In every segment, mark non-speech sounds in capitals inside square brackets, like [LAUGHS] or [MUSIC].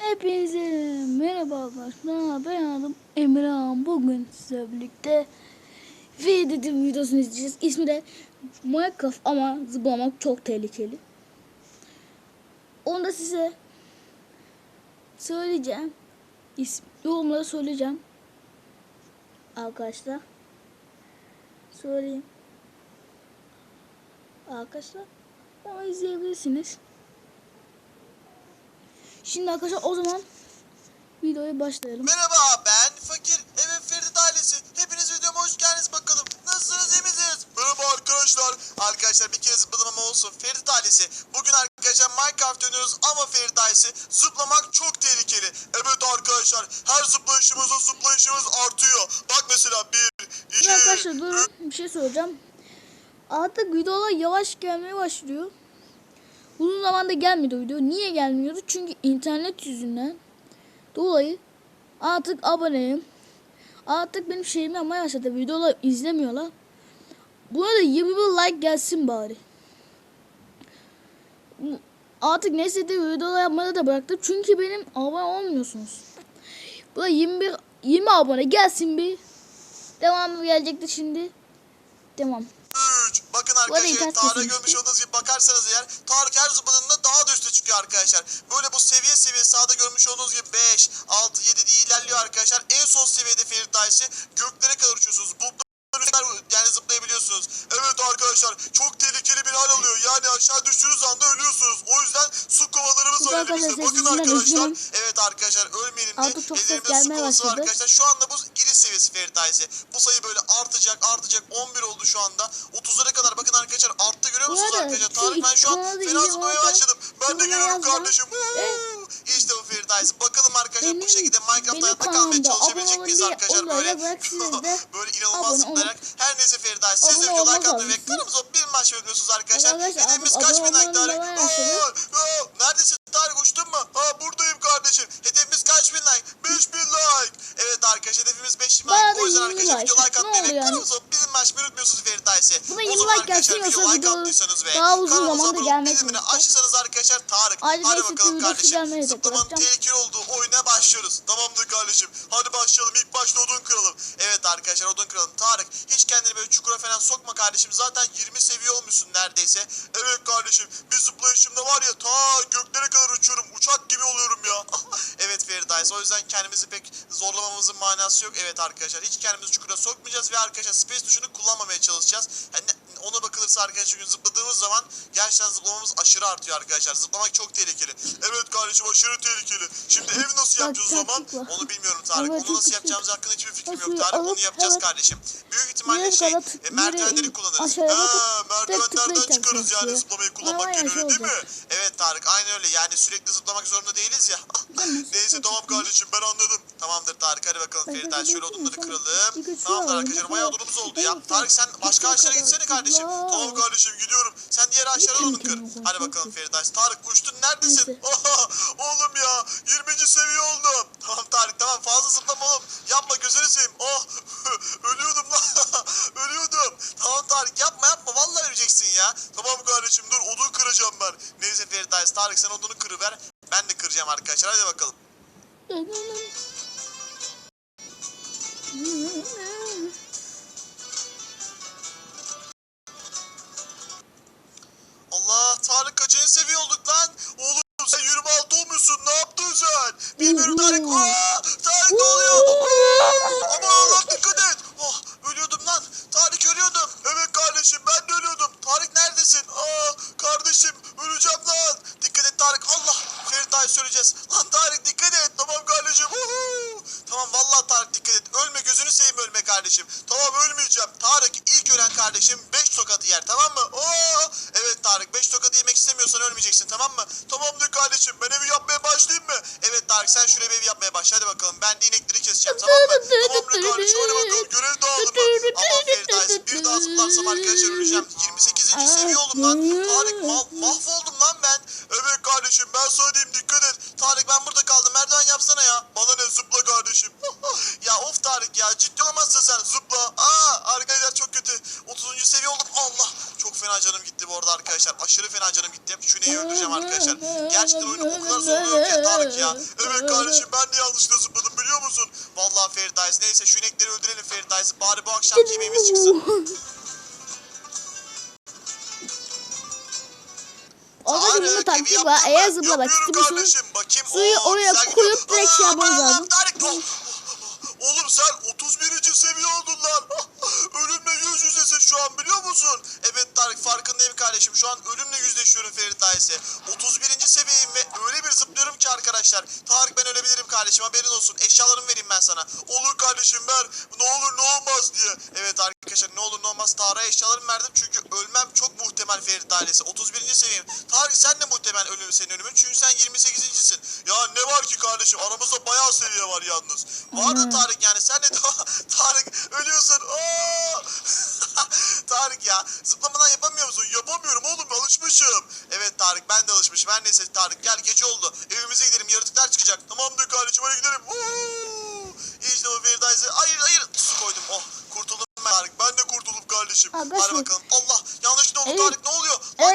Hepinize merhaba arkadaşlar. Ben adım Emirhan. Bugün sizlerle birlikte Feedit'in videosunu izleyeceğiz. İsmi de Minecraft ama zıplamak çok tehlikeli. Onu da size söyleyeceğim. İsm, yorumlara söyleyeceğim. Arkadaşlar. Söyleyeyim. Arkadaşlar. Ama izleyebilirsiniz. Şimdi arkadaşlar o zaman videoya başlayalım. Merhaba ben Fakir. Evet Ferit ailesi. Hepiniz videoma hoş geldiniz bakalım. Nasılsınız iyi misiniz? Merhaba arkadaşlar. Arkadaşlar bir kere zıpladım ama olsun. Ferit ailesi. Bugün arkadaşlar Minecraft oynuyoruz ama Ferit ailesi zıplamak çok tehlikeli. Evet arkadaşlar her zıplayışımızda zıplayışımız artıyor. Bak mesela bir, iki, arkadaşlar durun bir şey söyleyeceğim. Artık videolar yavaş gelmeye başlıyor. Uzun zamanda gelmedi video. Niye gelmiyordu? Çünkü internet yüzünden dolayı artık aboneyim. Artık benim şeyimi yapmaya başladı. Videolar izlemiyorlar. Buna da 20 bin like gelsin bari. Artık neyse de videolar yapmayı da bıraktım. Çünkü benim abone olmuyorsunuz. Bu da 21 20 abone gelsin bir. Devamı gelecekti şimdi. Devam. 3. Bakın arkadaşlar Tarık'a görmüş olduğunuz gibi bakarsanız eğer Tarık her zıpladığında daha da üste çıkıyor arkadaşlar. Böyle bu seviye seviye sağda görmüş olduğunuz gibi 5, 6, 7 diye ilerliyor arkadaşlar. En son seviyede Ferit Daysi göklere kadar uçuyorsunuz. Bulutların üstünden yani zıplayabiliyorsunuz. Evet arkadaşlar çok tehlikeli bir hal alıyor. Yani aşağı düştüğünüz anda ölüyorsunuz. O yüzden su kovalarımız Bakın var elimizde. Bakın sesinden arkadaşlar. Evet arkadaşlar ölmeyelim diye Artık çok ses ellerimizde su gelmeye kovası var başladı. arkadaşlar. Şu anda bu giriş seviyesi Ferit Daysi. Bu sayı böyle artacak artacak. 11 oldu şu anda. 30'lara kadar bakın arkadaşlar arttı görüyor Bu musunuz arada arkadaşlar? Tarık ben şu an fena zıplamaya başladım. Ben de yorumlara geliyorum yazın. kardeşim. Evet. İşte bu Daysi. Bakalım arkadaşlar bu Benim- şekilde Minecraft'ta benim hayatta kalmaya çalışabilecek miyiz arkadaşlar böyle? [LAUGHS] böyle inanılmaz zıplayarak. Her neyse Ferit Daysi siz de Abone video like olmak atmayı ve kanalımıza bir maç veriyorsunuz arkadaşlar. Hedefimiz kaç bin like Tarık? Neredesin Tarık uçtun mu? Ha buradayım kardeşim. Hedefimiz kaç bin like? 5000 like. Evet arkadaşlar hedefimiz 5000 Bana like. O yüzden 20 arkadaşlar like. video like Ne atmayı ve kanalımıza Daysi. Buna O 20 zaman like gelsin, yoksa video daha uzun zamanda gelmek açtıysanız arkadaşlar Tarık. Hadi bakalım kardeşim. Zıplamanın tehlikeli olduğu başlıyoruz. Tamamdır kardeşim. Hadi başlayalım. İlk başta odun kıralım. Evet arkadaşlar odun kıralım. Tarık hiç kendini böyle çukura falan sokma kardeşim. Zaten 20 seviye olmuşsun neredeyse. Evet kardeşim bir zıplayışımda var ya ta göklere kadar uçuyorum. Uçak gibi oluyorum ya. [LAUGHS] evet Feridayes. O yüzden kendimizi pek zorlamamızın manası yok. Evet arkadaşlar hiç kendimizi çukura sokmayacağız ve arkadaşlar space tuşunu kullanmamaya çalışacağız. Yani ona bakılırsa arkadaşlar çünkü zıpladığımız zaman gerçekten zıplamamız aşırı artıyor arkadaşlar. Zıplamak çok tehlikeli. Evet kardeşim aşırı tehlikeli. Şimdi ev nasıl yapacağız o zaman? Onu bilmiyorum Tarık. Onu nasıl yapacağımız hakkında hiçbir fikrim yok Tarık. Onu yapacağız kardeşim. Büyük ihtimalle şey e, merdivenleri kullanırız. Ha, merdivenlerden çıkarız yani zıplamayı kullanmak yerine değil mi? Evet Tarık aynen öyle. Yani sürekli zıplamak zorunda değiliz ya. [LAUGHS] Neyse tamam kardeşim ben anladım. Tamamdır Tarık hadi bakalım hadi, şöyle odunları kıralım. Tamamdır arkadaşlar bayağı odunumuz oldu ya. Tarık sen başka ağaçlara gitsene kardeşim. Zıpla. Tamam kardeşim gidiyorum. Sen diğer ağaçlara odun kır. Hadi bakalım Feriden. Tarık uçtun neredesin? Oha, oğlum ya 20. seviye oldum. Tamam Tarık tamam fazla zıplama oğlum. Yapma gözünü seveyim. Oh [LAUGHS] ölüyordum lan. [LAUGHS] ölüyordum. Tamam Tarık yapma yapma. Vallahi öleceksin ya. Tamam kardeşim dur odun kıracağım ben. Neyse Feridayız Tarık sen odunu kırıver. Ben de kıracağım arkadaşlar. Hadi bakalım. Bakalım. Ben de inekleri keseceğim tamam mı? Tamamdır kardeşim hadi bakalım görev dağılımı. Aman Feridayız bir daha zıplarsam arkadaşlar öleceğim. 28. seviye oldum lan. Tarık ma- mahvoldum lan ben. Evet kardeşim ben sana diyeyim dikkat et. Tarık ben burada kaldım merdiven yapsana ya. Bana ne zıpla kardeşim. [LAUGHS] ya of Tarık ya ciddi olamazsın sen zıpla. Aa arkadaşlar çok kötü. 30. seviye oldum. Allah çok fena canım gitti bu arada arkadaşlar. Aşırı fena canım gitti. Şu neyi öldüreceğim arkadaşlar. Gerçekten oyunu o kadar zorluyor ki. Tarık ya. Evet kardeşim ben de yanlışlıkla zıpladım biliyor musun? Vallahi Feridays neyse şu inekleri öldürelim Feridays. Bari bu akşam yemeğimiz çıksın. [LAUGHS] Evi taktik var. Eğer mı? zıpla bak Yapıyorum istiyorsun. kardeşim. Bakayım. Suyu oraya koyup direkt şey aman lazım. Tarık, oh. Oğlum sen 31. seviye oldun lan. Ölümle yüz yüzesin şu an biliyor musun? Evet Tarık farkındayım kardeşim. Şu an ölümle yüzleşiyorum Ferit Ailesi. 31. seviyeyim ve öyle bir zıplıyorum ki arkadaşlar. Tarık ben ölebilirim kardeşim haberin olsun. Eşyalarımı vereyim ben sana. Olur kardeşim ver. Ne olur ne olmaz diye. Evet arkadaşlar ne olur ne olmaz Tarık'a eşyalarımı verdim. Çünkü Ferit ailesi. 31. seviyeyim. Tarık sen de muhtemel ölüm senin ölümün. Çünkü sen 28.sin. Ya ne var ki kardeşim aramızda bayağı seviye var yalnız. Vardı. Tarık yani sen de [LAUGHS] Tarık ölüyorsun. Aa! [LAUGHS] Tarık ya zıplamadan yapamıyor musun? Yapamıyorum oğlum alışmışım. Evet Tarık ben de alışmışım. Her neyse Tarık gel gece oldu. Evimize gidelim yaratıklar çıkacak. Tamamdır kardeşim hadi gidelim. Uuu! İşte bu Firdevs'i. Hayır hayır. Su koydum. Oh kurtuldum ben Tarık. Ben de kurtuldum kardeşim. Abi, Hadi bakalım. Allah yanlış ne oldu Evet. Tarık ne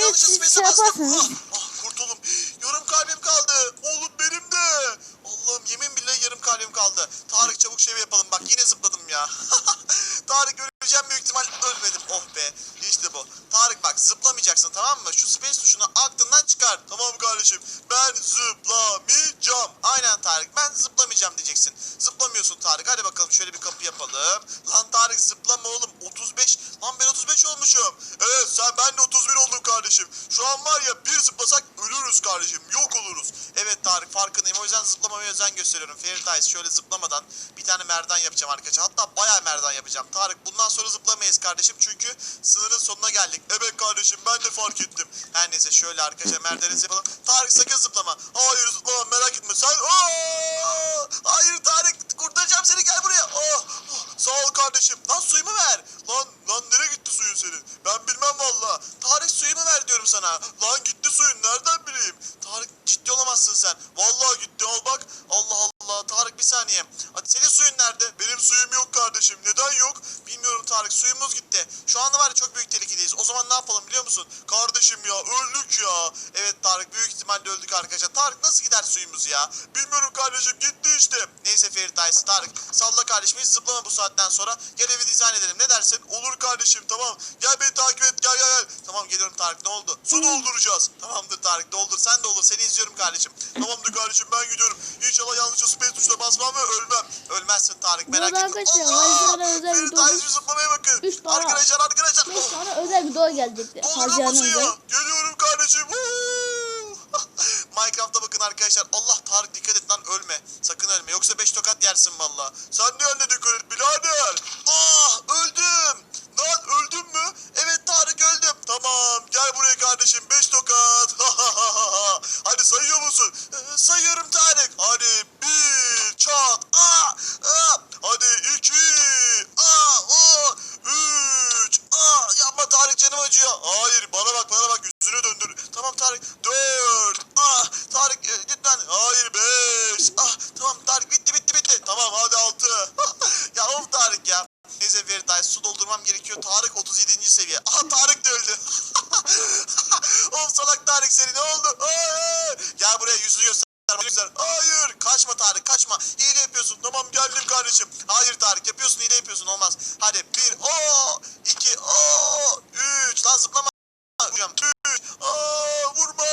yanlışlıkla siz şey bastım. yaparsanız- Ah, ah, kurtuldum. Yarım kalbim kaldı. Oğlum benim de. Allah'ım yemin billahi yarım kalbim kaldı. Tarık çabuk şey yapalım. Bak yine zıpladım ya. [LAUGHS] Tarık öleceğim büyük ihtimal ölmedim. Oh be. İşte bu. Tarık bak zıplamayacaksın mı? Şu space tuşunu aklından çıkar. Tamam kardeşim. Ben zıplamayacağım. Aynen Tarık. Ben zıplamayacağım diyeceksin. Zıplamıyorsun Tarık. Hadi bakalım şöyle bir kapı yapalım. Lan Tarık zıplama oğlum. 35. Lan ben 35 olmuşum. Evet sen ben de 31 oldum kardeşim. Şu an var ya bir zıplasak ölürüz kardeşim. Yok oluruz. Evet Tarık farkındayım. O yüzden zıplamamaya özen gösteriyorum. Fairy şöyle zıplamadan bir tane merdan yapacağım arkadaşlar. Hatta bayağı merdan yapacağım. Tarık bundan sonra zıplamayız kardeşim. Çünkü sınırın sonuna geldik. Evet kardeşim ben de fark ettim. Her neyse şöyle arkadaşlar merdiveni yapalım. Tarık sakın zıplama. Hayır zıplama merak etme. Sen Aa! Hayır Tarık kurtaracağım seni gel buraya. Oh, oh, Sağ ol kardeşim. Lan suyumu ver. Lan lan nereye gitti suyun senin? Ben bilmem valla. Tarık suyumu ver diyorum sana. Lan gitti suyun nereden bileyim? Tarık ciddi olamazsın sen. Vallahi gitti al bak. Allah Allah Tarık bir saniye. Hadi senin suyun nerede? Benim suyum yok kardeşim. Neden yok? Bilmiyorum Tarık suyumuz gitti. Şu anda var ya çok büyük tehlikedeyiz. O zaman ne yapalım biliyor musun? Ya öldük ya. Evet Tarık büyük ihtimalle öldük arkadaşlar. Tarık nasıl gider suyumuz ya? Bilmiyorum kardeşim gitti işte. Neyse Ferit Dayısı Tarık. Salla kardeşim hiç zıplama bu saatten sonra. Gel evi dizayn edelim. Ne dersin? Olur kardeşim tamam. Gel beni takip et gel gel gel. Tamam geliyorum Tarık ne oldu? Su dolduracağız. Tamamdır Tarık doldur. Sen de olur. Seni izliyorum kardeşim. Tamamdır kardeşim ben gidiyorum. İnşallah yanlışlıkla space tuşuna basmam ve ölmem. Ölmezsin Tarık merak Burada etme. Allah! Haziran'a özel bir Ferit doldur- Dayısı zıplamaya bakın. Üç tane- Arkadaşlar arkadaşlar. Beş tane özel video gelecekti. Dolduruyor Haziran musun özel. Geliyorum kardeşim. Woo! [LAUGHS] Minecraft'a bakın arkadaşlar. Allah Tarık dikkat et lan ölme. Sakın ölme. Yoksa 5 tokat yersin valla. Sen ne dikkat et birader. Ah öldüm. Lan öldüm mü? Evet Tarık öldüm. Tamam gel buraya kardeşim 5 tokat. Hadi sayıyor musun? Ee, sayıyorum Tarık. Hadi bir çat. Ah, ah. Hadi iki. Ah, oh. Üç. Ah, yapma Tarık canım acıyor. Hayır bana bak bana bak yüzünü döndür. Tamam Tarık. Dört. Ah Tarık e, lütfen. Hayır beş. Ah tamam Tarık bitti bitti bitti. Tamam hadi altı. ya of Tarık ya. Neyse Feritay su doldurmam gerekiyor. Tarık 37. seviye. Aha Tarık da öldü. of salak Tarık seni ne oldu? Hayır. Gel buraya yüzünü göster. Güzel. Hayır kaçma Tarık kaçma. Hile yapıyorsun tamam geldim kardeşim. Hayır Tarık yapıyorsun hile yapıyorsun olmaz. Hadi bir o iki o üç lan zıplama. Hocam üç aa vurma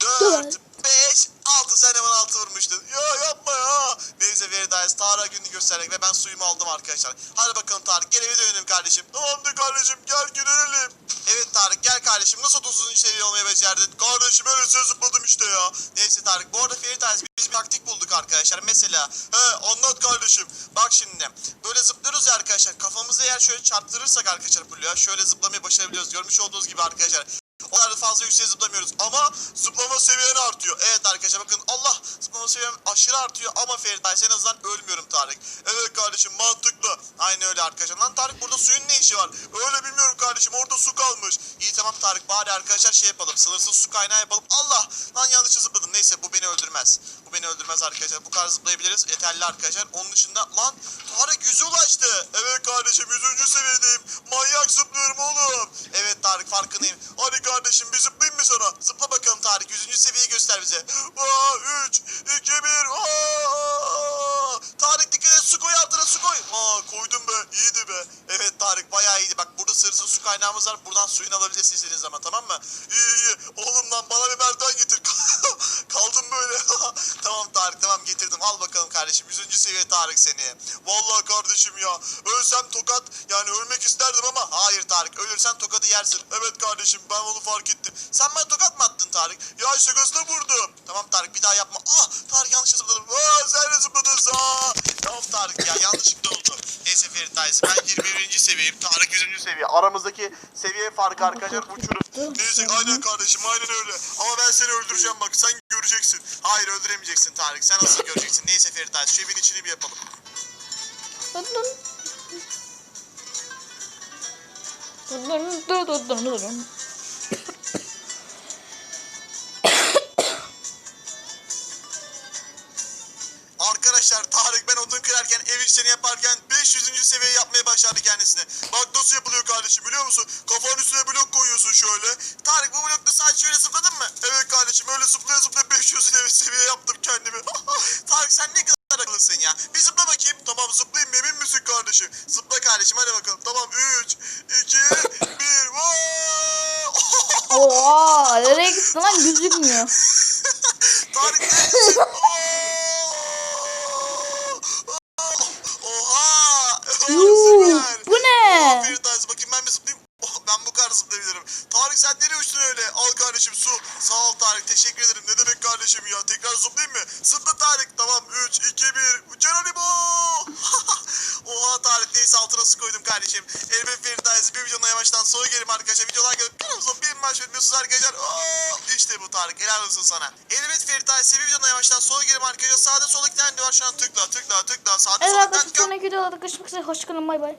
dört Dört. beş altı sen hemen altı vurmuştun. Ya yapma ya. Neyse Veridayız Tarık'a gününü göstererek ve ben suyumu aldım arkadaşlar. Hadi bakalım Tarık gel eve dönelim kardeşim. Tamamdır kardeşim gel dönelim. Evet Tarık gel kardeşim nasıl 30. seviye olmayı becerdin? Kardeşim öyle söz zıpladım işte ya. Neyse Tarık bu arada Feridayız biz bir taktik bulduk arkadaşlar. Mesela he anlat kardeşim. Bak şimdi böyle zıplıyoruz ya arkadaşlar. Kafamızı eğer şöyle çarptırırsak arkadaşlar Fulya şöyle zıplamayı başarabiliyoruz. Görmüş olduğunuz gibi arkadaşlar. O kadar da fazla yükseğe zıplamıyoruz ama zıplama seviyen artıyor. Evet arkadaşlar bakın Allah zıplama seviyem aşırı artıyor ama Feriday en azından ölmüyorum Tarık. Evet kardeşim mantıklı. Aynı öyle arkadaşlar. Lan Tarık burada suyun ne işi var? Öyle bilmiyorum kardeşim orada su kalmış. İyi tamam Tarık bari arkadaşlar şey yapalım. Sınırsız su kaynağı yapalım. Allah lan yanlış zıpladım. Neyse bu beni öldürmez. Bu beni öldürmez arkadaşlar. Bu kadar zıplayabiliriz. Yeterli arkadaşlar. Onun dışında lan Tarık yüze ulaştı. Evet kardeşim 100. seviyedeyim. Manyak zıplıyorum oğlum. Evet Tarık farkındayım. Hadi kardeşim bir zıplayayım mı sana? Zıpla bakalım Tarık. 100. seviyeyi göster bize. Aa, 3, 2, 1. Aa! Tarık dikkat et su koy altına su koy. Aa koydum be. İyiydi be. Evet Tarık bayağı iyiydi. Bak burada sığırsız su kaynağımız var. Buradan suyunu alabilirsin istediğiniz zaman tamam mı? İyi iyi. Oğlum lan bana bir merdiven getir. [LAUGHS] kardeşim. 100. seviye Tarık seni. Vallahi kardeşim ya. Ölsem tokat yani ölmek isterdim ama hayır Tarık. Ölürsen tokadı yersin. Evet kardeşim ben onu fark ettim. Sen bana tokat mı attın Tarık? Ya şakasına vurdum. Tamam Tarık bir daha yapma. Ah Tarık yanlış zıpladım. Aa sen de zıpladın sağ. Tamam Tarık ya yanlışlıkla oldu. Neyse Ferit Aysi ben 21. seviyeyim. Tarık 100. seviye. Aramızdaki seviye farkı arkadaşlar uçurum. Neyse aynen kardeşim aynen öyle. Ama ben seni öldüreceğim bak sen göreceksin. Hayır öldüremeyeceksin Tarık. Sen nasıl göreceksin? Neyse Ferit Aysi şu evin içini bir yapalım. Arkadaşlar Tarık ben odun kırarken ev işlerini yaparken 500. seviye yapmaya başardı kendisine. Bak nasıl yapılıyor kardeşim biliyor musun? Kafanın üstüne blok koyuyorsun şöyle. Tarık bu blokta sadece şöyle zıpladın mı? Evet kardeşim öyle zıplaya zıplaya 500 seviye, seviye yaptım kendimi. [LAUGHS] Tarık sen ne kadar akıllısın ya. Bir zıpla bakayım. Tamam zıplayayım emin misin kardeşim? Zıpla kardeşim hadi bakalım. Tamam 3, 2, 1. Oha nereye gitti lan gözükmüyor. [LAUGHS] Tarık neredesin? Oha! Bu ne? Aferin Tarık bakayım ben bir zıplayayım. Oh, ben bu kadar zıplayabilirim. Tarık sen nereye uçtun öyle? Al kardeşim su. Sağ ol Tarık teşekkür ederim. Ne demek kardeşim ya? Tekrar zıplayayım mı? Zıpla Tarık. Tamam 3, 2, 1. Geronimo! [LAUGHS] Oha Tarık neyse altına su koydum kardeşim. Elbet Ferit Ailesi bir videonun yavaştan sonra gelelim arkadaşlar. Videolar gelip kanalımıza bir maç etmiyorsunuz arkadaşlar. Oh, işte bu Tarık. Helal olsun sana. Elbet Ailesi bir videonun yavaştan sonra gelelim arkadaşlar. Sağda solda iki tane var şu an tıkla tıkla tıkla. Sağda Evet solda arkadaşlar tıkla. sonraki videolarda görüşmek üzere. Hoşçakalın bay bay.